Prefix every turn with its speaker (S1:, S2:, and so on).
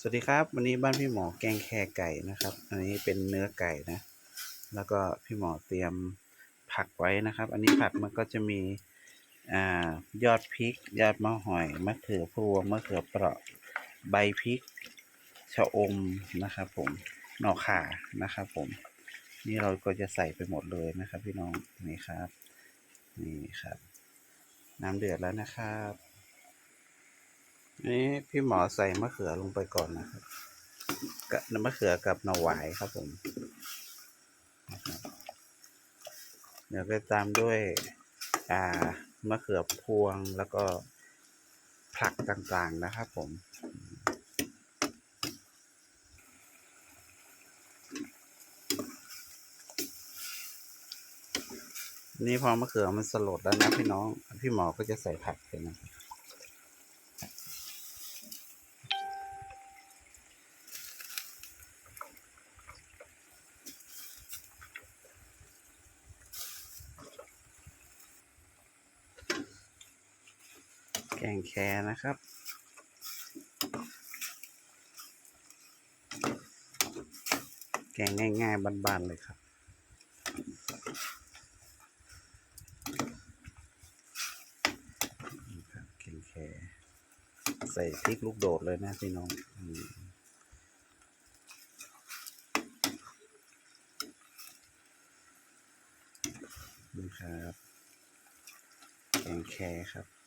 S1: สวัสดีครับ วันนี้บ้านพี่หมอแกงแคไก่นะครับ อันนี้เป็นเนื้อไก่นะ แล้วก็พี่หมอเตรียมผักไว้นะครับ อันนี้ผักมันก็จะมีอ่ายอดพริก ยอดมะหอยมะเขือพวงมะเขือเปราะใบพริกชะอมนะครับ ผมหน่อข่านะครับ ผม นี่เราก็จะใส่ไปหมดเลยนะครับ พี่น้องนี่ครับ นี่ครับ น้ำเดือดแล้วนะครับ นี่พี่หมอใส่มะเขือลงไปก่อนนะครับกับมะเขือกับหน่อหวายครับผม เดี๋ยวก็ตามด้วย อ่ามะเขือพวงแล้วก็ผักต่างๆนะครับผมนี่พอมะเขือมันสลดแล้วนะพี่น้อง พี่หมอก็จะใส่ผักไปนะ แกงแคนะครับ แกงง่ายๆบานๆเลยครับนี่ครับแกงแคใส่พริกลูกโดดเลยนะพี่น้องอืมนี่ครับแกงแคครับ